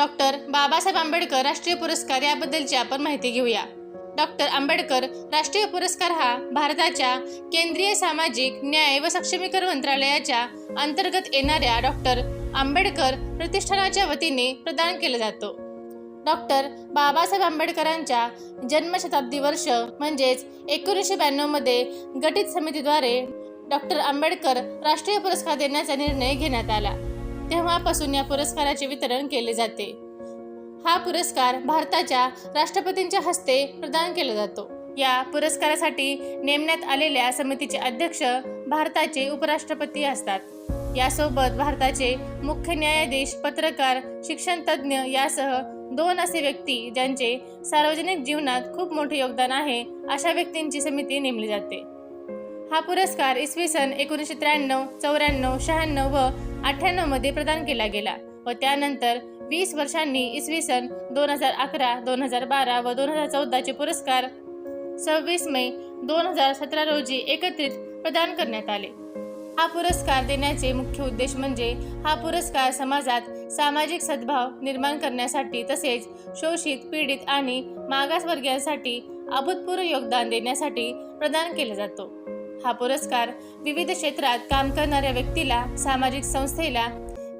Doctor Babasaheb Ambedkar राष्ट्रीय पुरस्कार याबद्दलची आपण माहिती घेऊया. डॉक्टर आंबेडकर राष्ट्रीय पुरस्कार हा भारताच्या केंद्रीय सामाजिक न्याय व सक्षमीकरण मंत्रालयाच्या अंतर्गत येणाऱ्या डॉक्टर आंबेडकर प्रतिष्ठानाच्या वतीने प्रदान केला जातो. डॉक्टर बाबासाहेब आंबेडकरांच्या जन्मशताब्दी वर्ष म्हणजेच एकोणीसशे ब्याण्णवमध्ये गठीत समितीद्वारे डॉक्टर आंबेडकर राष्ट्रीय पुरस्कार देण्याचा निर्णय घेण्यात आला. तेव्हापासून या पुरस्काराचे वितरण केले जाते. हा पुरस्कार भारताच्या राष्ट्रपतींच्या हस्ते प्रदान केला जातो. या पुरस्कारासाठी नेमण्यात आलेल्या समितीचे अध्यक्ष भारताचे उपराष्ट्रपती असतात. यासोबत भारताचे मुख्य न्यायाधीश पत्रकार शिक्षण तज्ज्ञ यासह दोन असे व्यक्ती ज्यांचे सार्वजनिक जीवनात खूप मोठे योगदान आहे अशा व्यक्तींची समिती नेमली जाते. हा पुरस्कार इसवी सन एकोणीसशे त्र्याण्णव चौऱ्याण्णव शहाण्णव व अठ्ठ्याण्णवमध्ये प्रदान केला गेला व त्यानंतर वीस वर्षांनी इसवी सन दोन हजार अकरा दोन हजार बारा व दोन हजार चौदाचे पुरस्कार सव्वीस मे दोन हजार सतरा रोजी एकत्रित प्रदान करण्यात आले. हा पुरस्कार देण्याचे मुख्य उद्देश म्हणजे हा पुरस्कार समाजात सामाजिक सद्भाव निर्माण करण्यासाठी तसेच शोषित पीडित आणि मागासवर्गीयांसाठी अभूतपूर्व योगदान देण्यासाठी प्रदान केला जातो. हा पुरस्कार विविध क्षेत्रात काम करणाऱ्या व्यक्तीला सामाजिक संस्थेला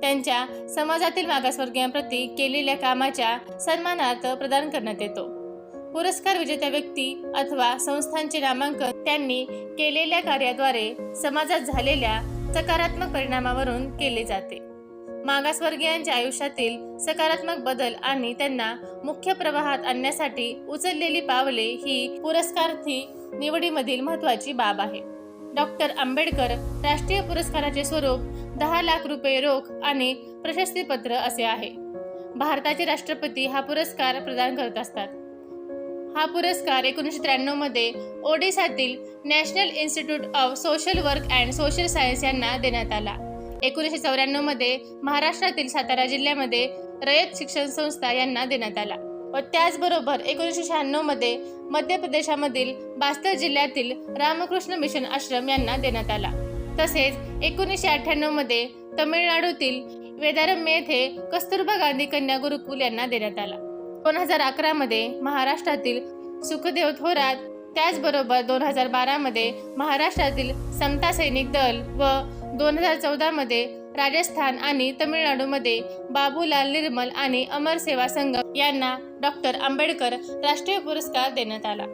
त्यांच्या समाजातील मागासवर्गीयांप्रती केलेल्या कामाच्या सन्मानार्थ प्रदान करण्यात येतो. पुरस्कार विजेत्या व्यक्ती अथवा संस्थांचे नामांकन त्यांनी केलेल्या कार्याद्वारे समाजात झालेल्या सकारात्मक परिणामावरून केले जाते. मागासवर्गीयांच्या आयुष्यातील सकारात्मक बदल आणि त्यांना मुख्य प्रवाहात आणण्यासाठी उचललेली पावले ही पुरस्कारार्थी निवडीमधील महत्त्वाची बाब आहे. डॉक्टर आंबेडकर राष्ट्रीय पुरस्काराचे स्वरूप दहा लाख रुपये रोख आणि प्रशस्तीपत्र असे आहे. भारताचे राष्ट्रपती हा पुरस्कार प्रदान करत असतात. हा पुरस्कार एकोणीसशे त्र्याण्णवमध्ये ओडिशातील ओडिसातील national institute of social work and social science यांना देण्यात आला. एकोणीसशे चौऱ्याण्णवमध्ये महाराष्ट्रातील सातारा जिल्ह्यामध्ये रयत शिक्षण संस्था यांना देण्यात आला. व त्याचबरोबर एकोणीसशे शहाण्णवमध्ये मध्य प्रदेशामधील बास्तर जिल्ह्यातील रामकृष्ण मिशन आश्रम यांना देण्यात आला. तसेच एकोणीसशे अठ्ठ्याण्णवमध्ये तमिळनाडूतील वेदारम्य येथे कस्तुरबा गांधी कन्या गुरुकुल यांना देण्यात आला. दोन हजार अकरा मध्ये महाराष्ट्रातील सुखदेव थोरात त्याचबरोबर दोन हजार बारामध्ये महाराष्ट्रातील समता सैनिक दल व दोन हजार चौदामध्ये राजस्थान आणि तमिळनाडूमध्ये बाबूलाल निर्मल आणि अमर सेवा संघ यांना डॉक्टर आंबेडकर राष्ट्रीय पुरस्कार देण्यात आला.